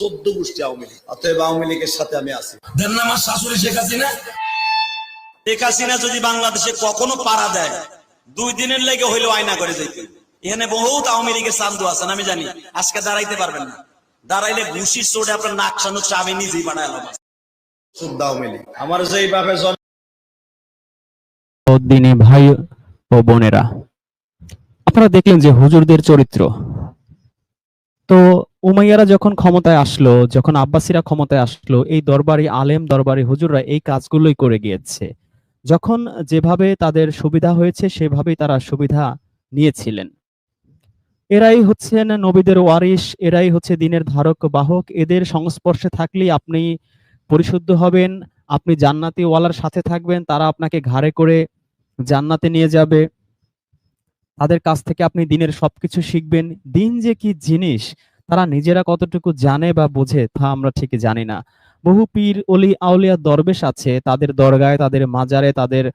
চোদ্দ গোষ্ঠী আওয়ামী লীগ। অতএব আওয়ামী লীগের সাথে আমি আছি। দেন না আমার শাশুড়ি শেখ হাসিনা। শেখ হাসিনা যদি বাংলাদেশে কখনো পাড়া দেয় দুই দিনের লেগে হইল আয়না করে যাইতে এখানে বহুত আওয়ামী লীগের চান্দু আছেন আমি জানি। আজকে দাঁড়াইতে পারবেন না। দাঁড়াইলে ঘুষির চোটে আপনার নাক সানুক আমি নিজেই বানাইলাম শুদ্ধ আওয়ামী লীগ। আমার যেইভাবে জন ও দিনী ভাই ও বোনেরা আপনারা দেখলেন যে হুজুরদের চরিত্র। তো উমাইয়ারা যখন ক্ষমতায় আসলো, যখন আব্বাসীরা ক্ষমতায় আসলো, এই দরবারি আলেম, দরবারি হুজুররা এই কাজগুলোই করে গিয়েছে। যখন যেভাবে তাদের সুবিধা হয়েছে, সেভাবেই তারা সুবিধা নিয়েছিলেন। এরাই হচ্ছেন নবীদের ওয়ারিশ, এরাই হচ্ছে দিনের ধারক, বাহক। এদের সংস্পর্শে থাকলেই আপনি পরিশুদ্ধ হবেন, আপনি জান্নাতি ওয়ালার সাথে থাকবেন, তারা আপনাকে ঘাড়ে করে জান্নাতে নিয়ে যাবে। তাদের কাছ থেকে আপনি দিনের সবকিছু শিখবেন। দিন যে কি জিনিস, তারা নিজেরা কতটুকু জানে বা বোঝে তা আমরা ঠিক জানি না। বহু পীর, অলি, আউলিয়া দরবেশ আছে, তাদের দরগায়, তাদের মাজারে, তাদের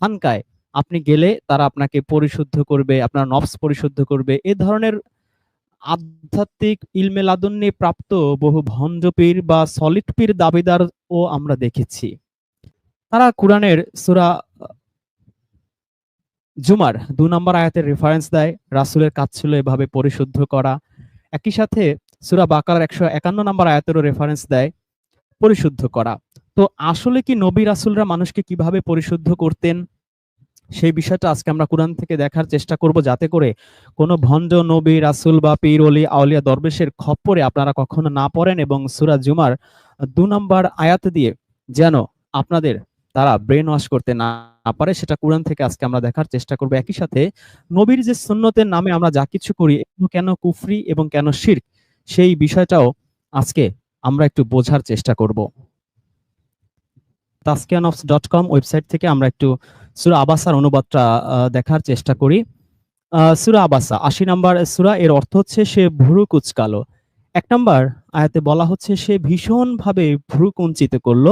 খানকায়। আপনি গেলে তারা আপনাকে পরিশুদ্ধ করবে, আপনার নফস পরিশুদ্ধ করবে। এ ধরনের আধ্যাত্মিক ইলমে লাদন্যে প্রাপ্ত বহু ভঞ্জ পীর বা সলিড পীর দাবিদার ও আমরা দেখেছি। তারা কোরআনের সূরা জুমার দু নম্বর আয়াতের রেফারেন্স দেয়, রাসুলের কাজ ছিল এভাবে পরিশুদ্ধ করা। একই সাথে সুরা বাকার একশো একান্ন নম্বর আয়াতেরও রেফারেন্স দেয়, পরিশুদ্ধ করা। তো আসলে কি নবী রাসুলরা মানুষকে কীভাবে পরিশুদ্ধ করতেন? সেই বিষয়টা আজকে আমরা কোরআন থেকে দেখার চেষ্টা করব, যাতে করে কোনো ভণ্ড নবী রাসূল বা পীর অলি আউলিয়া, দরবেশের খপ্পরে আপনারা কখনো না পড়েন এবং সুরা জুমার দু নম্বর আয়াত দিয়ে যেন আপনাদের তারা ব্রেন ওয়াশ করতে না পারে, সেটা কোরআন থেকে আজকে আমরা দেখার চেষ্টা করব। একই সাথে নবীর যে সুন্নতের নামে আমরা যা কিছু করি কেন কুফরি এবং কেন শিরক, সেই বিষয়টাও আজকে আমরা একটু বোঝার চেষ্টা করব। তাস্কিয়ানফস ডট কম ওয়েবসাইট থেকে আমরা একটু সুরা আবাসার অনুবাদটা দেখার চেষ্টা করি। সুরা আবাসা, আশি নাম্বার সুরা, এর অর্থ হচ্ছে সে ভুরু কুচকালো। এক নাম্বার আয়াতে বলা হচ্ছে, সে ভীষণভাবে ভ্রু কুঞ্চিত করল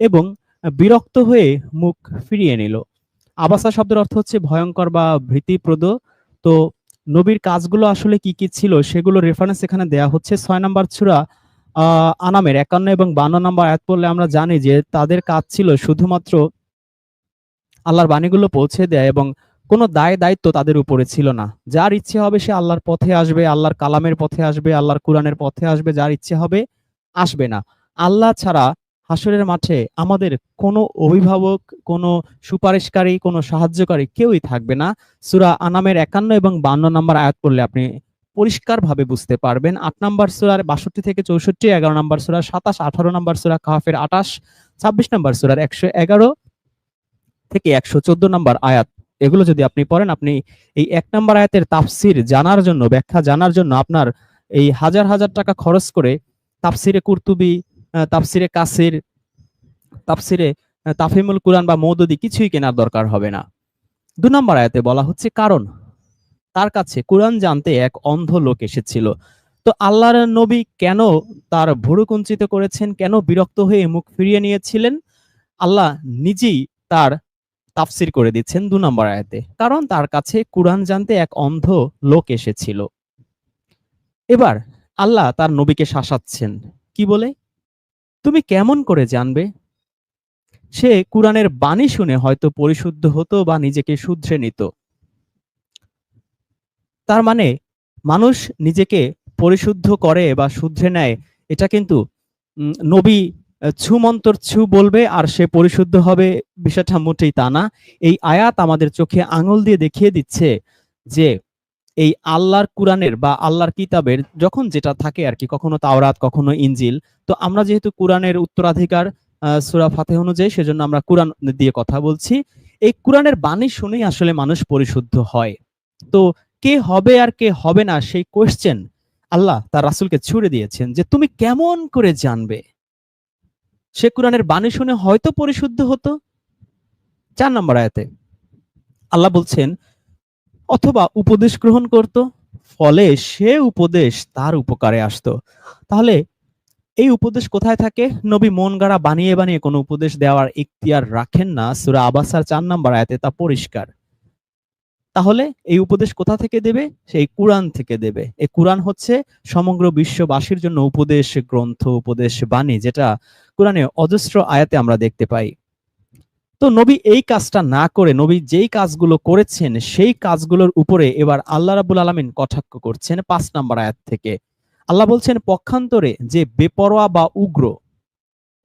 এবং বিরক্ত হয়ে মুখ ফিরিয়ে নিল। আবাসা শব্দের অর্থ হচ্ছে ভয়ঙ্কর বা ভীতিপ্রদ। তো নবীর কাজগুলো আসলে কি কি ছিল সেগুলো রেফারেন্স এখানে দেয়া হচ্ছে। ছয় নাম্বার ছুরা আনামের একান্ন এবং বান্ন নাম্বার আয়াত পড়লে আমরা জানি যে তাদের কাজ ছিল শুধুমাত্র আল্লাহর বাণীগুলো পৌঁছে দেয় এবং কোনো দায় দায়িত্ব তাদের উপরে ছিল না। যার ইচ্ছে হবে সে আল্লাহর পথে আসবে, আল্লাহর কালামের পথে আসবে, আল্লাহর কোরআনের পথে আসবে, যার ইচ্ছে হবে আসবে না। আল্লাহ ছাড়া হাসরের মাঠে আমাদের কোনো অভিভাবক, কোনো সুপারিশকারী, কোনো সাহায্যকারী কেউই থাকবে না। সুরা আনামের একান্ন এবং বান্ন নম্বর আয়াত পড়লে আপনি পরিষ্কারভাবে বুঝতে পারবেন। আট নম্বর সুরার বাষট্টি থেকে চৌষট্টি, এগারো নম্বর সুরার সাতাশ, আঠারো নম্বর সুরা কাহাফের আটাশ ছাব্বিশ নম্বর সুরার একশো এগারো থেকে একশো চোদ্দ নম্বর আয়াত। এগুলো যদি আপনি পড়েন, আপনি এই এক নম্বর আয়াতের তাফসির জানার জন্য, ব্যাখ্যা জানার জন্য আপনার এই হাজার হাজার টাকা খরচ করে তাফসিরে কুরতুবি তাফসিরে কাসির, তাফসিরে তাফিমুল কুরআন বা মৌদুদি কিছুই কেনার দরকার হবে না। দু নম্বর আয়াতে বলা হচ্ছে, কারণ তার কাছে কোরআন জানতে এক অন্ধ লোক এসেছিল। তো আল্লাহর নবী কেন তার ভুরু কুঞ্চিত করেছেন? কেন বিরক্ত হয়ে মুখ ফিরিয়ে নিয়েছিলেন? আল্লাহ নিজেই তার তাফসির করে দিচ্ছেন দু নম্বর আয়াতে। কারণ তার কাছে কোরআন জানতে এক অন্ধ লোক এসেছিল। এবার আল্লাহ তার নবীকে শাসাচ্ছেন। কি বলে? তুমি কেমন করে জানবে? সে কোরআনের বাণী শুনে হয়তো পরিশুদ্ধ হতো বা নিজেকে শুধরে নিত। তার মানে মানুষ নিজেকে পরিশুদ্ধ করে বা শুধরে নেয়, এটা কিন্তু নবী ছু মন্তর ছু বলবে আর সে পরিশুদ্ধ হবে বিষয়টা মোটেই তা না। এই আয়াত আমাদের চোখে আঙুল দিয়ে দেখিয়ে দিচ্ছে যে এই আল্লাহর কোরআনের বা আল্লাহর কিতাবের যখন যেটা থাকে আর কি কখনো তাওরাত, কখনো ইঞ্জিল তো আমরা যেহেতু কোরআনের উত্তরাধিকার সূরা ফাতেহ অনুযায়ী সেজন্য আমরা কোরআন দিয়ে কথা বলছি। এই কোরআনের বাণী শুনেই আসলে মানুষ পরিশুদ্ধ হয়। তো কে হবে আর কে হবে না সেই কোয়েশ্চেন আল্লাহ তার রাসুলকে ছুড়ে দিয়েছেন যে তুমি কেমন করে জানবে? সে কোরআনের বাণী শুনে হয়তো পরিশুদ্ধ হতো। চার নম্বর আয়াতে আল্লাহ বলছেন অথবা উপদেশ গ্রহণ করত, ফলে সে উপদেশ তার উপকারে আসতো। তাহলে এই উপদেশ কোথায় থাকে? নবী মন গাড়া বানিয়ে বানিয়ে কোনো উপদেশ দেওয়ার ইখতিয়ার রাখেন না। সূরা আবাসার চার নম্বর আয়াতে তা পরিষ্কার। তাহলে এই উপদেশ কোথা থেকে দেবে? সেই কোরআন থেকে দেবে। এই কোরআন হচ্ছে সমগ্র বিশ্ববাসীর জন্য উপদেশ গ্রন্থ, উপদেশ বাণী, যেটা কোরআনে অজস্র আয়াতে আমরা দেখতে পাই। তো নবী এই কাজটা না করে, নবী যেই কাজগুলো করেছেন, সেই কাজগুলোর উপরে এবার আল্লাহ রাবুল আলমিন কটাক্ষ করছেন পাঁচ নাম্বার আয়াত থেকে। আল্লাহ বলছেন, পক্ষান্তরে যে বেপরোয়া বা উগ্র,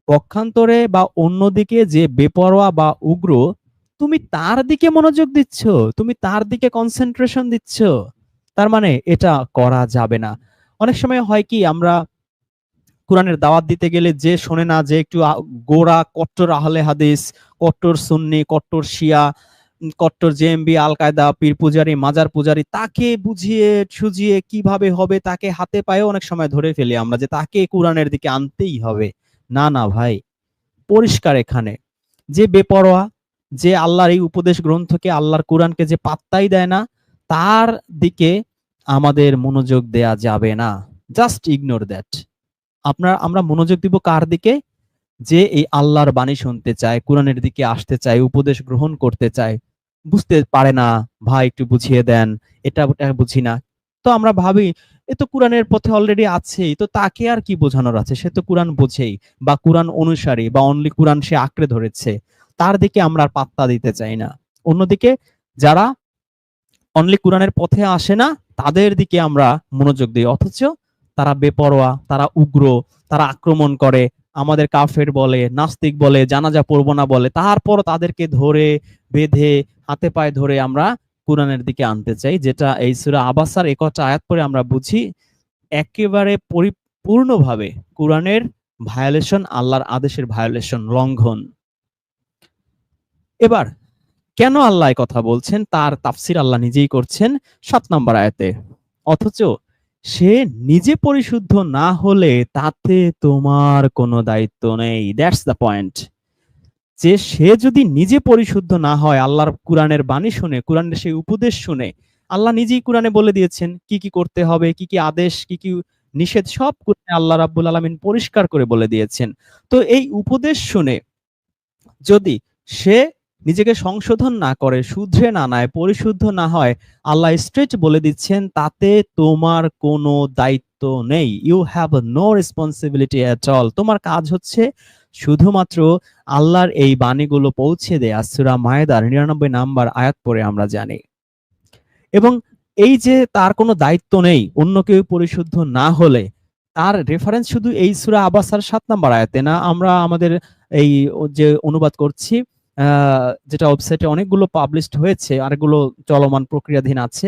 পক্ষান্তরে বা অন্যদিকে যে বেপরোয়া বা উগ্র, তুমি তার দিকে মনোযোগ দিচ্ছ, তুমি তার দিকে কনসেন্ট্রেশন দিচ্ছ। তার মানে এটা করা যাবে না। অনেক সময় হয় কি, আমরা কোরআনের দাওয়াত দিতে গেলে যে শোনে না যে একটু গোড়া কট্টর আহলে হাদিস, কট্টর সুন্নি, কট্টর শিয়া কট্টর জেএমবি আল কায়দা পীর পূজারি, মাজার পূজারি, তাকে বুঝিয়ে সুজিয়ে কীভাবে হবে, তাকে হাতে পায়ে অনেক সময় ধরে ফেলি আমরা যে তাকে কোরআনের দিকে আনতেই হবে। না না ভাই, পরিষ্কার এখানে। যে বেপরোয়া, যে আল্লাহর এই উপদেশ গ্রন্থকে, আল্লাহর কোরআনকে যে পাত্তাই দেয় না, তার দিকে আমাদের মনোযোগ দেয়া যাবে না। জাস্ট ইগনোর দ্যাট আপনার, আমরা মনোযোগ দিব কার দিকে? যে এই আল্লাহর বাণী শুনতে চায়, কোরআনের দিকে আসতে চায়, উপদেশ গ্রহণ করতে চায়। বুঝতে পারে না, ভাই একটু বুঝিয়ে দেন, এটা বুঝি না। তো আমরা ভাবি, এ তো কোরআনের পথে অলরেডি আছেই, তো তাকে আর কি বোঝানোর আছে? সে তো কোরআন বোঝেই, বা কোরআন অনুসারী, বা অনলি কোরআন সে আঁকড়ে ধরেছে। তার দিকে আমরা পাত্তা দিতে চাই না। অন্যদিকে, যারা অনলি কোরআনের পথে আসে না, তাদের দিকে আমরা মনোযোগ দিই। অথচ তারা বেপরোয়া, তারা উগ্র, তারা আক্রমণ করে, আমাদের কাফের বলে, নাস্তিক বলে, জানাজা পড়ব না বলে তারপর তাদেরকে ধরে বেঁধে, হাতে পায়ে ধরে আমরা কোরআনের দিকে আনতে চাই, যেটা এই সুরা আবাসার একটা আয়াত পরে আমরা বুঝি, একেবারে পরিপূর্ণভাবে কোরআনের ভায়োলেশন আল্লাহর আদেশের ভায়োলেশন লঙ্ঘন। এবার, কেন আল্লাহ কথা বলছেন? তার তাফসির আল্লাহ নিজেই করছেন সাত নম্বর আয়াতে। অথচ সে নিজে পরিশুদ্ধ না হলে তাতে তোমার কোনো দায়িত্ব নেই। দ্যাটস দ্য পয়েন্ট যে সে যদি নিজে পরিশুদ্ধ না হয়, আল্লাহর কোরআনের বাণী শুনে, কোরআনের সেই উপদেশ শুনে, আল্লাহ নিজেই কোরআনে বলে দিয়েছেন কি কি করতে হবে, কি কি আদেশ, কি কি নিষেধ, সব কোরআনে আল্লাহ রাব্বুল আলামিন পরিষ্কার করে বলে দিয়েছেন। তো এই উপদেশ শুনে যদি সে নিজেকে সংশোধন না করে, শুধরে না নেয়, পরিশুদ্ধ না হয়, আল্লাহ স্ট্রেট বলে দিচ্ছেন, তাতে তোমার কোনো দায়িত্ব নেই। You have no responsibility at all তোমার কাজ হচ্ছে শুধুমাত্র আল্লাহর এই বাণীগুলো পৌঁছে দেয়া। সূরা মায়েদার নিরানব্বই নাম্বার আয়াত পরে আমরা জানি। এবং এই যে তার কোনো দায়িত্ব নেই, অন্য কেউ পরিশুদ্ধ না হলে, তার রেফারেন্স শুধু এই সুরা আবাসার সাত নাম্বার আয়াতে না? আমরা আমাদের এই যে অনুবাদ করছি যেটা ওয়েবসাইটে অনেকগুলো পাবলিশড হয়েছে, আরেকগুলো চলমান প্রক্রিয়াধীন আছে।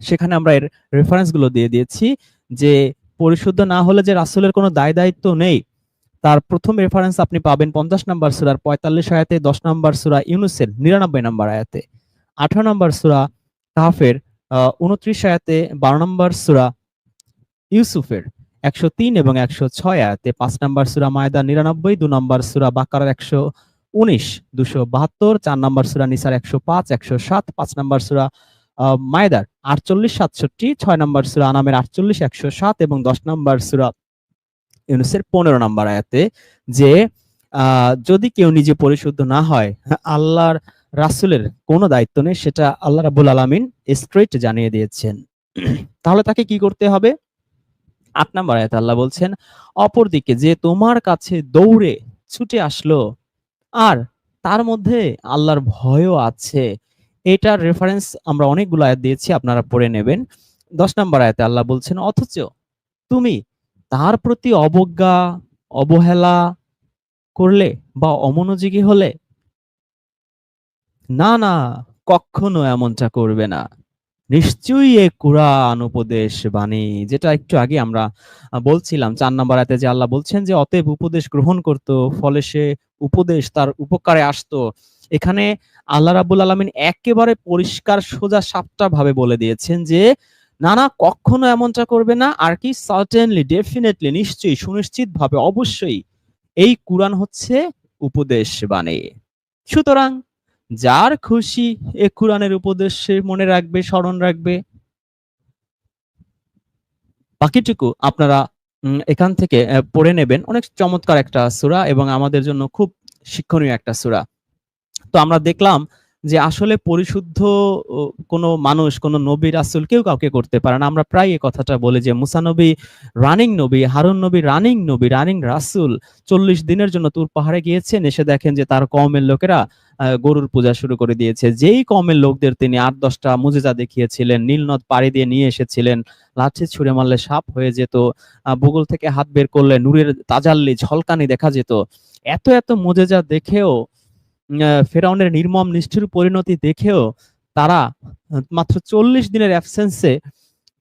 সেখানে আমরা এর রেফারেন্সগুলো দিয়ে দিয়েছি যে পরিশুদ্ধ না হলে যে রাসূলের কোনো দায় দায়িত্ব নেই, তার প্রথম রেফারেন্স আপনি পাবেন পঞ্চাশ নাম্বার সুরার পঁয়তাল্লিশ আয়াতে, দশ নাম্বার সুরা ইউনুসের নিরানব্বই নাম্বার আয়াতে, আঠারো নাম্বার সুরা কাহাফের উনত্রিশ আয়াতে, বারো নম্বর সুরা ইউসুফের, একশো তিন এবং একশো ছয় আয়াতে, পাঁচ নম্বর সুরা মায়দা, নিরানব্বই, দু নম্বর সুরা বাকার একশো উনিশ, দুশো বাহাত্তর, চার নম্বর সুরা নিসার একশো পাঁচ, একশো সাত, পাঁচ নম্বর সুরা মায়দার আটচল্লিশ, সাতষট্টি, ছয় নম্বর সুরা আনামের আটচল্লিশ, একশো সাত এবং দশ নম্বর সুরা ইউনুসের পনেরো নম্বর আয়াতে যে যদি কেউ নিজে পরিশুদ্ধ না হয়, আল্লাহর রাসূলের কোনো দায়িত্ব নেই, সেটা আল্লাহ রাবুল আলামিন স্ট্রেট জানিয়ে দিয়েছেন। তাহলে তাকে কি করতে হবে? আট নম্বর আয়াত আল্লাহ বলছেন, অপরদিকে যে তোমার কাছে দৌড়ে ছুটে আসলো আর তার মধ্যে আল্লাহর ভয়ও আছে। এটার রেফারেন্স আমরা অনেকগুলো আয়াত দিয়েছি, আপনারা পড়ে নেবেন। দশ নম্বর আয়াতে আল্লাহ বলছেন, অথচ তুমি তার প্রতি অবজ্ঞা, অবহেলা করলে বা অমনোযোগী হলে? না না, কখনো এমনটা করবে না। নিশ্চয়ই এ কোরআন উপদেশ বাণী, যেটা একটু আগে আমরা বলছিলাম, চার নাম্বার আয়াতে যে আল্লাহ বলছেন যে, অতএব উপদেশ গ্রহণ করত, ফলে সে উপদেশ তার উপকারে আসতো। এখানে আল্লাহ রাবুল আলমিন একেবারে পরিষ্কার, সোজা, সাপটা ভাবে বলে দিয়েছেন যে, না না, কখনো এমনটা করবে না, আর কি সার্টেনলি ডেফিনেটলি নিশ্চয়ই সুনিশ্চিত ভাবে অবশ্যই, এই কোরআন হচ্ছে উপদেশ বাণী। সুতরাং যার খুশি এ কোরআনের উপদেশে মনে রাখবে, স্মরণ রাখবে। বাকিটুকু আপনারা এখান থেকে পড়ে নেবেন। অনেক চমৎকার একটা সুরা এবং আমাদের জন্য খুব শিক্ষণীয় একটা সুরা। তো আমরা দেখলাম যে আসলে পরিশুদ্ধ কোনো মানুষ, কোনো নবী, রাসূল কেউ কাউকে করতে পারে না। আমরা প্রায় এই কথাটা বলি যে মুসা নবী রানিং নবী, হারুন নবী রানিং নবী, রানিং রাসুল চল্লিশ দিনের জন্য তুর পাহাড়ে গিয়েছেন, এসে দেখেন যে তার কওমের লোকেরা গরুর পূজা শুরু করে দিয়েছে। যেই কওমের লোকদের তিনি আট দশটা মুজেজা দেখিয়েছিলেন নীলনদ পাড়ি দিয়ে নিয়ে এসেছিলেন, লাঠি ছুঁড়ে মারলে সাপ হয়ে যেত ভূগোল থেকে হাত বের করলে নূরের তাজাল্লি, ঝলকানি দেখা যেত। এত এত মুজেজা দেখেও ফেরাউনের নির্মম, নিষ্ঠুর পরিণতি দেখেও তারা মাত্র চল্লিশ দিনের অ্যাবসেন্সে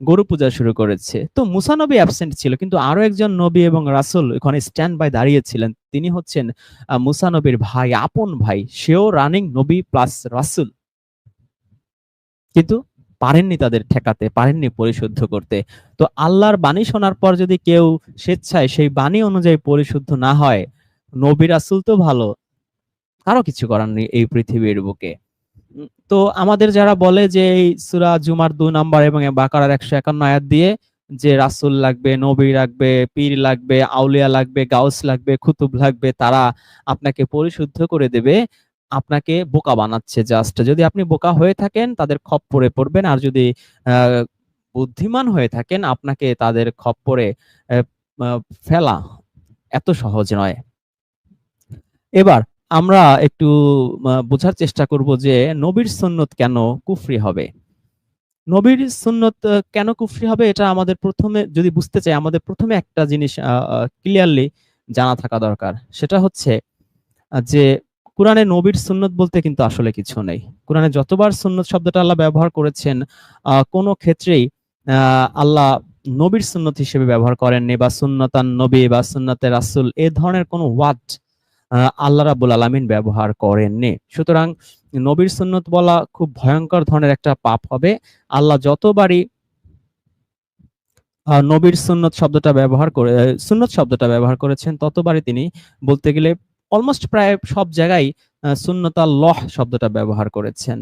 গরু পূজা শুরু করেছে। তো মুসা নবী অ্যাবসেন্ট ছিল, কিন্তু আরও একজন নবী এবং রাসূল ওখানে স্ট্যান্ড বাই দাঁড়িয়েছিলেন। তিনি হচ্ছেন মুসা নবীর ভাই, আপন ভাই, সেও রানিং নবী প্লাস রাসূল। কিন্তু পারেননি তাদের ঠেকাতে, পারেননি পরিশুদ্ধ করতে। তো আল্লাহর বাণী শোনার পর যদি কেউ স্বেচ্ছায় সেই বাণী অনুযায়ী পরিশুদ্ধ না হয়, নবী রাসুল তো ভালো কারও কিছু করার নেই এই পৃথিবীর বুকে। তো আমাদের যারা বলে যে এই সুরা জুমার দু নাম্বার এবং বাকারার একশো একান্ন আয়াত দিয়ে যে রাসূল লাগবে নবী লাগবে পীর লাগবে আউলিয়া লাগবে গাউস লাগবে খুতুব লাগবে তারা আপনাকে পরিশুদ্ধ করে দেবে আপনাকে বোকা বানাচ্ছে জাস্ট যদি আপনি বোকা হয়ে থাকেন তাদের খপ্পরে পড়বেন আর যদি আহ, বুদ্ধিমান হয়ে থাকেন আপনাকে তাদের খপ্পরে ফেলা এত সহজ নয়। এবার আমরা একটু বোঝার চেষ্টা করব যে নবীর সুন্নত কেন কুফরি হবে? নবীর সুন্নত কেন কুফরি হবে? এটা আমাদের প্রথমে, যদি বুঝতে চাই, আমাদের প্রথমে একটা জিনিস ক্লিয়ারলি জানা থাকা দরকার। সেটা হচ্ছে যে কোরআনে নবীর সুন্নত বলতে কিন্তু আসলে কিছু নেই। কোরআনে যতবার সুন্নত শব্দটা আল্লাহ ব্যবহার করেছেন কোনো ক্ষেত্রেই আল্লাহ নবীর সুন্নত হিসেবে ব্যবহার করেননি বা সুন্নতান নবী বা সুন্নতে রাসুল এ ধরনের কোনো ওয়ার্ড আল্লাহ রাবুল আলামিন ব্যবহার করেননি। সুতরাং নবীর সুন্নত বলা খুব ভয়ঙ্কর ধরনের একটা পাপ হবে। আল্লাহ যতবারই নবীর সুন্নত শব্দটা ব্যবহার করে সুন্নত শব্দটা ব্যবহার করেছেন, ততবারই তিনি বলতে গেলে অলমোস্ট প্রায় সব জায়গায় সুন্নত লহ শব্দটা ব্যবহার করেছেন।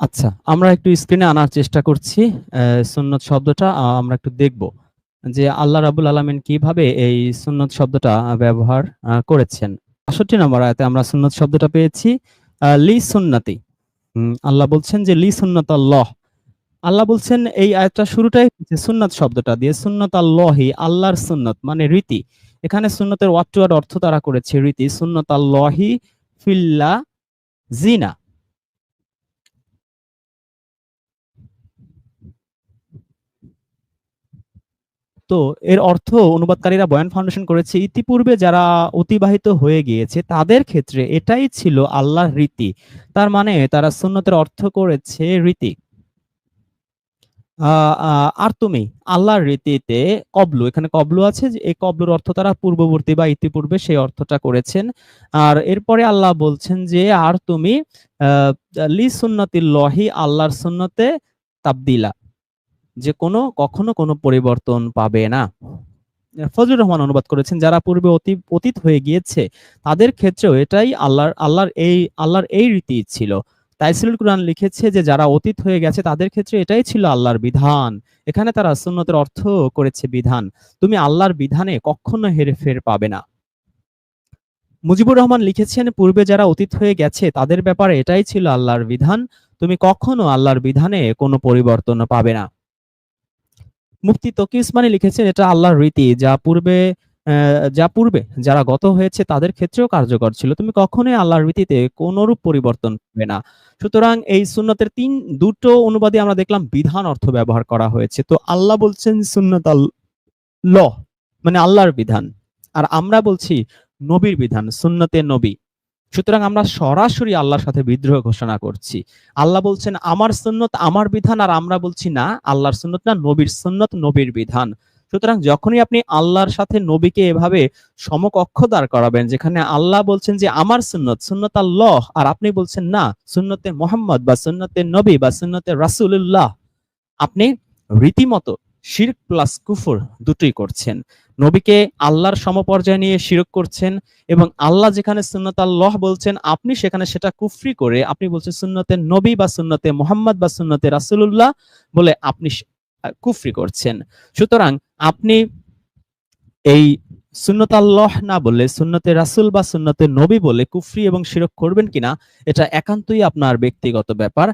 আচ্ছা আমরা একটু স্ক্রিনে আনার চেষ্টা করছি সুন্নত শব্দটা আমরা একটু দেখব যে আল্লাহ রাবুল আলামিন কীভাবে এই সুন্নত শব্দটা ব্যবহার করেছেন। আষট্টি নম্বর আয়তে আমরা সুন্নত শব্দটা পেয়েছি লি সুন্নতি। আল্লাহ বলছেন যে লি সুন্নত আল্লাহ আল্লাহ বলছেন এই আয়াতটা শুরুটাই সুন্নত শব্দটা দিয়ে সুন্নত আল্লাহি আল্লাহর সুন্নত মানে রীতি। এখানে সুন্নতের ওয়ার্ড টু অর্থ তারা করেছে রীতি সুন্নত আল্লাহি ফিল্লা জিনা। তো এর অর্থ অনুবাদকারীরা বয়ান ফাউন্ডেশন করেছে ইতিপূর্বে যারা অতিবাহিত হয়ে গিয়েছে তাদের ক্ষেত্রে এটাই ছিল আল্লাহর রীতি। তার মানে তারা সুন্নতের অর্থ করেছে রীতি। আর তুমি আল্লাহর রীতিতে কবলু এখানে কবলু আছে যে এই কবলুর অর্থ তারা পূর্ববর্তী বা ইতিপূর্বে সেই অর্থটা করেছেন। আর এরপরে আল্লাহ বলছেন যে আর তুমি আহ, লি সুন্নতি লহি আল্লাহর সুন্নতে তাবদিলা। যে কোনো, কখনো কোনো পরিবর্তন পাবে না। ফজলুর রহমান অনুবাদ করেছেন, যারা পূর্বে অতি, অতীত হয়ে গিয়েছে, তাদের ক্ষেত্রেও এটাই আল্লাহর আল্লাহর এই আল্লাহর এই রীতি ছিল। তাইসিলুল কুরআন লিখেছে যে, যারা অতীত হয়ে গেছে, তাদের ক্ষেত্রে এটাই ছিল আল্লাহর বিধান। এখানে তারা সুন্নতের অর্থ করেছে বিধান। তুমি আল্লাহর বিধানে কখনো হেরফের পাবে না। মুজিবুর রহমান লিখেছেন, পূর্বে যারা অতীত হয়ে গেছে, তাদের ব্যাপারে এটাই ছিল আল্লাহর বিধান। তুমি কখনো আল্লাহর বিধানে কোনো পরিবর্তন পাবে না। মুফতি তকি উসমানী লিখেছেন এটা আল্লাহর রীতি, যা পূর্বে যা পূর্বে যারা গত হয়েছে তাদের ক্ষেত্রেও কার্যকর ছিল। তুমি কখনোই আল্লাহর রীতিতে কোনরূপ পরিবর্তন হবে না। সুতরাং এই সুন্নতের তিন, দুটো অনুবাদে আমরা দেখলাম বিধান অর্থ ব্যবহার করা হয়েছে। তো আল্লাহ বলছেন সুন্নত ল মানে আল্লাহর বিধান। আর আমরা বলছি নবীর বিধান, সুন্নতে নবী। সুতরাং আমরা সরাসরি আল্লাহর সাথে বিদ্রোহ ঘোষণা করছি। আল্লাহ বলছেন, আমার সুন্নত আমার বিধান আর আমরা বলছি, না, আল্লাহর সুন্নত না, নবীর সুন্নত, নবীর বিধান। সুতরাং যখনই আপনি আল্লাহর সাথে নবীকে এভাবে সমকক্ষ দাঁড় করাবেন, যেখানে আল্লাহ বলছেন যে, আমার সুন্নত সুন্নত আল্লাহ, আর আপনি বলছেন, না, সুন্নতে মোহাম্মদ বা সুন্নতে নবী বা সুন্নতে রাসূলুল্লাহ, আপনি রীতিমতো শিরক প্লাস কুফর দুটোই করছেন। নবীকে আল্লাহর সমপর্যায়ে নিয়ে শিরক করছেন এবং আল্লাহ যেখানে সুন্নত আল্লাহ বলছেন, আপনি সেখানে সেটা কুফরি করে আপনি বলছেন সুন্নতে নবী বা সুন্নতে মোহাম্মদ বা সুন্নতে রাসুল্লাহ বলে আপনি কুফরি করছেন। সুতরাং আপনি এই সুন্নত আল্লাহ না বলে সুন্নতে রাসূল বা সুন্নতে নবী বলে কুফরি এবং শিরক করবেন কিনা, এটা একান্তই আপনার ব্যক্তিগত ব্যাপার।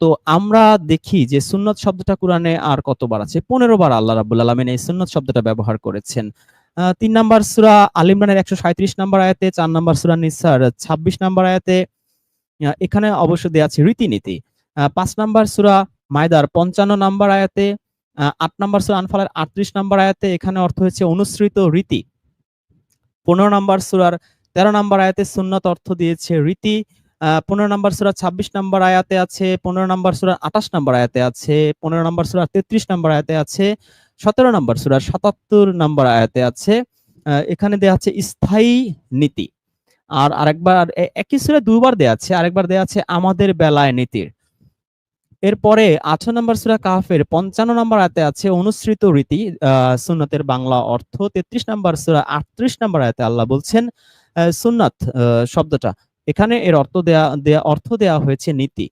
তো আমরা দেখি যে সুন্নত শব্দটা কোরআনে আর কতবার আছে? পনেরো বার আল্লাহ রাবুল আলমিন এই সুন্নত শব্দটা ব্যবহার করেছেন। তিন নাম্বার সুরা আল ইমরানের একশো সাঁত্রিশ নাম্বার আয়াতে, চার নাম্বার সুরা নিসার ছাব্বিশ নাম্বার আয়াতে এখানে অবশ্য দেওয়া আছে রীতিনীতি। পাঁচ নাম্বার সুরা মায়দার পঞ্চান্ন নাম্বার আয়াতে আট নম্বর সুরা আনফালের আটত্রিশ নম্বর আয়াতে এখানে অর্থ হচ্ছে অনুসৃত রীতি। পনেরো নাম্বার সুরার তেরো নাম্বার আয়াতে সুন্নত অর্থ দিয়েছে রীতি। পনেরো নাম্বার সুরা ছাব্বিশ নম্বর আয়াতে আছে, পনেরো নাম্বার সুরা আঠাশ নম্বর আয়াতে আছে, পনেরো নাম্বার সুরা তেত্রিশ নম্বর আয়াতে আছে, সতেরো নম্বর সুরা সাতাত্তর নম্বর আয়াতে আছে। এখানে দেয়া আছে স্থায়ী নীতি। আর আরেকবার একই সুরে দুবার দেয়া আছে, আরেকবার দেয়া আছে আমাদের বেলায় নীতির। এরপরে আঠারো নম্বর সুরা কাফের পঞ্চান্ন নম্বর আয়াতে আছে অনুসৃত রীতি সুন্নতের বাংলা অর্থ। তেত্রিশ নম্বর সুরা আটত্রিশ নম্বর আয়াতে আল্লাহ বলছেন সুন্নাত শব্দটা। এখানে এর অর্থ দেয়া দেয়া অর্থ দেয়া হয়েছে নীতি।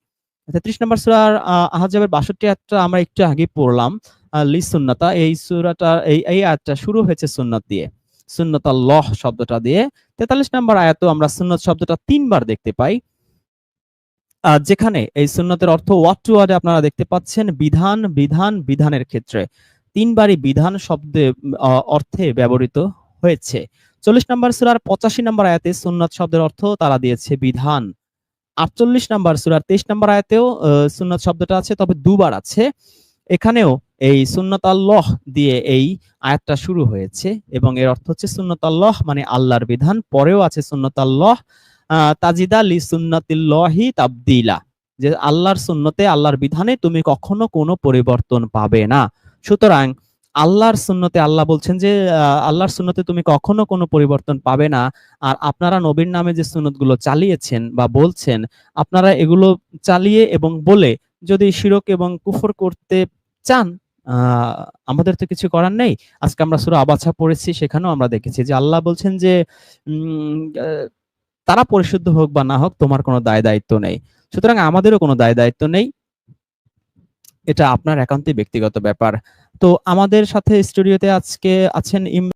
তেত্রিশ নম্বর সুরার আহ, আহাজাবের বাষট্টি আয়াতটা আমরা একটু আগে পড়লাম লি সুন্নাতা। এই সুরাটা এই এই আয়াতটা শুরু হয়েছে সুন্নাত দিয়ে সুন্নতা লহ শব্দটা দিয়ে। তেতাল্লিশ নম্বর আয়াতও আমরা সুন্নত শব্দটা তিনবার দেখতে পাই। যেখানে এই সুন্নতের অর্থ ওয়াট টু ওয়ার্ডে আপনারা দেখতে পাচ্ছেন বিধান বিধান, বিধানের ক্ষেত্রে। তিনবারই বিধান শব্দে অর্থে ব্যবহৃত হয়েছে। চল্লিশ নম্বর সুরার পঁচাশি নম্বর আয়াতে সুন্নত শব্দের অর্থ তারা দিয়েছে বিধান। আটচল্লিশ নম্বর সুরার তেইশ নম্বর আয়াতেও সুন্নত শব্দটা আছে, তবে দুবার আছে। এখানেও এই সুন্নত আল্লাহ দিয়ে এই আয়াতটা শুরু হয়েছে এবং এর অর্থ হচ্ছে সুন্নত আল্লাহ মানে আল্লাহর বিধান। পরেও আছে সুন্নত আল্লাহ তাজিদা লি সুন্নাতিল্লাহি তাবদিলা। যে আল্লাহর সুন্নতে, আল্লাহর বিধানে তুমি কখনো কোনো পরিবর্তন পাবে না। সুতরাং আল্লাহর সুন্নতে আল্লাহ বলছেন যে আল্লাহর সুন্নতে তুমি কখনো কোনো পরিবর্তন পাবে না। আর আপনারা নবীর নামে যে সুন্নতগুলো চালিয়েছেন বা বলছেন, আপনারা এগুলো চালিয়ে এবং বলে যদি শিরক এবং কুফর করতে চান আমাদের তো কিছু করার নেই। আজকে আমরা সুরা আবাছা পড়েছি, সেখানেও আমরা দেখেছি যে আল্লাহ বলছেন যে তারা পরিশুদ্ধ হোক বা না হোক, তোমার কোনো দায় দায়িত্ব নেই। সুতরাং আমাদেরও কোনো দায় দায়িত্ব নেই। এটা আপনার একান্তই ব্যক্তিগত ব্যাপার। তো আমাদের সাথে স্টুডিওতে আজকে আছেন